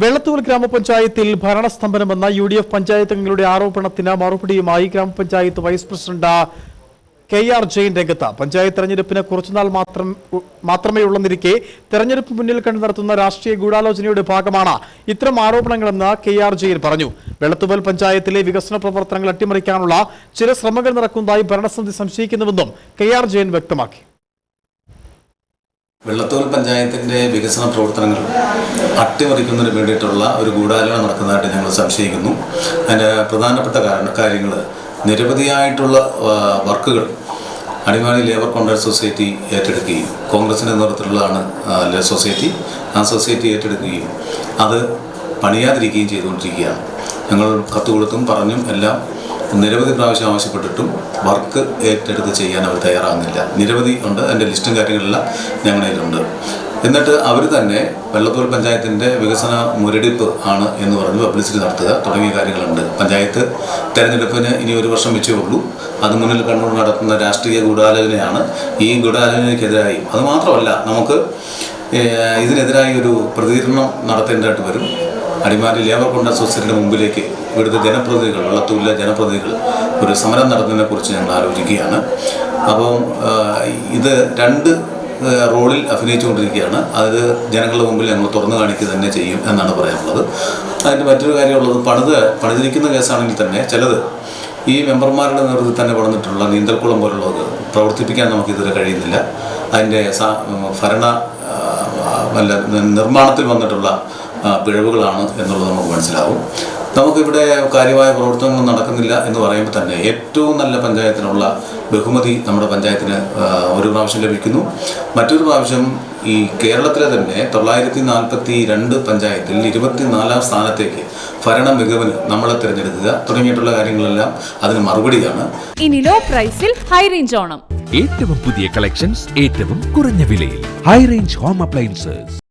വെള്ളത്തൂർ ഗ്രാമപഞ്ചായത്തിൽ ഭരണസ്തംഭനമെന്ന U D F panchayat അംഗങ്ങളുടെ ആരോപണത്തിന് മറുപടിയുമായി ഗ്രാമപഞ്ചായത്ത് vice president K R Jain രംഗത്ത്. പഞ്ചായത്ത് തെരഞ്ഞെടുപ്പിന് കുറച്ചുനാൾ മാത്രം മാത്രമേ ഉള്ളെന്നിരിക്കെ തെരഞ്ഞെടുപ്പ് മുന്നിൽ കണ്ടു നടത്തുന്ന രാഷ്ട്രീയ ഗൂഢാലോചനയുടെ ഭാഗമാണ് ഇത്തരം ആരോപണങ്ങളെന്ന് കെ ആർ ജെയിൻ പറഞ്ഞു. വെള്ളത്തുവൽ പഞ്ചായത്തിലെ വികസന പ്രവർത്തനങ്ങൾ അട്ടിമറിക്കാനുള്ള ചില ശ്രമങ്ങൾ നടക്കുന്നതായി ഭരണസമിതി സംശയിക്കുന്നുവെന്നും കെ ആർ ജെയിൻ വ്യക്തമാക്കി. വെള്ളത്തോൽ പഞ്ചായത്തിന്റെ വികസന പ്രവർത്തനങ്ങൾ അട്ടിമറിക്കുന്നതിന് വേണ്ടിയിട്ടുള്ള ഒരു ഗൂഢാലോചന നടക്കുന്നതായിട്ട് ഞങ്ങൾ സംശയിക്കുന്നു. അതിന്റെ പ്രധാനപ്പെട്ട കാരണം കാര്യങ്ങൾ നിരവധിയായിട്ടുള്ള വർക്കുകൾ അടിമാലി ലേബർ കോൺട്രാക്ട് സൊസൈറ്റി ഏറ്റെടുക്കുകയും കോൺഗ്രസിന്റെ നേതൃത്വത്തിലുള്ളതാണ് സൊസൈറ്റി. ആ സൊസൈറ്റി ഏറ്റെടുക്കുകയും അത് പണിയാതിരിക്കുകയും ചെയ്തുകൊണ്ടിരിക്കുകയാണ്. ഞങ്ങൾ കത്ത് കൊടുത്തും പറഞ്ഞും എല്ലാം നിരവധി പ്രാവശ്യം ആവശ്യപ്പെട്ടിട്ടും വർക്ക് ഏറ്റെടുത്ത് ചെയ്യാൻ അവർ തയ്യാറാകുന്നില്ല. നിരവധി ഉണ്ട് അതിന്റെ ലിസ്റ്റും കാര്യങ്ങളെല്ലാം ഞങ്ങളിലുണ്ട് എന്നിട്ട് അവർ തന്നെ വെള്ളത്തൂർ പഞ്ചായത്തിന്റെ വികസന മുരടിപ്പ് ആണ് എന്ന് പറഞ്ഞ് പബ്ലിസിറ്റി നടത്തുക തുടങ്ങിയ കാര്യങ്ങളുണ്ട്. പഞ്ചായത്ത് തെരഞ്ഞെടുപ്പിന് ഇനി ഒരു വർഷം വെച്ചേ ഉള്ളൂ. അത് മുന്നിൽ കണ്ടുകൊണ്ട് നടത്തുന്ന രാഷ്ട്രീയ ഗൂഢാലോചനയാണ്. ഈ ഗൂഢാലോചനയ്ക്കെതിരായി. അത് മാത്രമല്ല നമുക്ക് ഇതിനെതിരായി ഒരു പ്രതികരണം നടത്തേണ്ടതായിട്ട് വരും. അടിമാലി ലേബർ കോൺട്രാക്ട് അസോസിയേഷന്റെ മുമ്പിലേക്ക് ഇവിടുത്തെ ജനപ്രതിനിധികൾ വെള്ളത്തൂരിലെ ജനപ്രതിനിധികൾ ഒരു സമരം നടത്തുന്നതിനെ കുറിച്ച് ഞങ്ങൾ ആലോചിക്കുകയാണ്. അപ്പം ഇത് രണ്ട് റോളിൽ അഭിനയിച്ചുകൊണ്ടിരിക്കുകയാണ്. അത് ജനങ്ങളുടെ മുമ്പിൽ ഞങ്ങൾ തുറന്നു കാണിക്കുക തന്നെ ചെയ്യും എന്നാണ് പറയാനുള്ളത്. അതിന്റെ മറ്റൊരു കാര്യമുള്ളത് പണിത് പണിതിരിക്കുന്ന കേസാണെങ്കിൽ തന്നെ ചിലത് ഈ മെമ്പർമാരുടെ നേതൃത്വത്തിൽ തന്നെ പണിതിട്ടുള്ള നീന്തൽക്കുളം പോലുള്ളത് പ്രവർത്തിപ്പിക്കാൻ നമുക്ക് ഇതുവരെ കഴിയുന്നില്ല. അതിന്റെ ഭരണ ആ, അല്ല നിർമ്മാണത്തിൽ വന്നിട്ടുള്ള പിഴവുകളാണ് എന്നുള്ളത് നമുക്ക് മനസ്സിലാവും. നമുക്കിവിടെ കാര്യമായ പ്രവർത്തനങ്ങൾ നടക്കുന്നില്ല എന്ന് പറയുമ്പോൾ തന്നെ ഏറ്റവും നല്ല പഞ്ചായത്തിനുള്ള ബഹുമതി നമ്മുടെ പഞ്ചായത്തിന് ഒരു പ്രാവശ്യം ലഭിക്കുന്നു. മറ്റൊരു പ്രാവശ്യം ഈ കേരളത്തിലെ തന്നെ തൊള്ളായിരത്തി നാൽപ്പത്തി രണ്ട് പഞ്ചായത്തിൽ ഇരുപത്തിനാലാം സ്ഥാനത്തേക്ക് ഭരണ മികവിന് നമ്മളെ തിരഞ്ഞെടുക്കുക. തുടങ്ങിയിട്ടുള്ള കാര്യങ്ങളെല്ലാം അതിന് മറുപടിയാണ്. ഇനി ലോ പ്രൈസിൽ ഹൈ റേഞ്ച് ഓണം. ഏറ്റവും പുതിയ കളക്ഷൻസ് ഏറ്റവും കുറഞ്ഞ വിലയിൽ. High range home appliances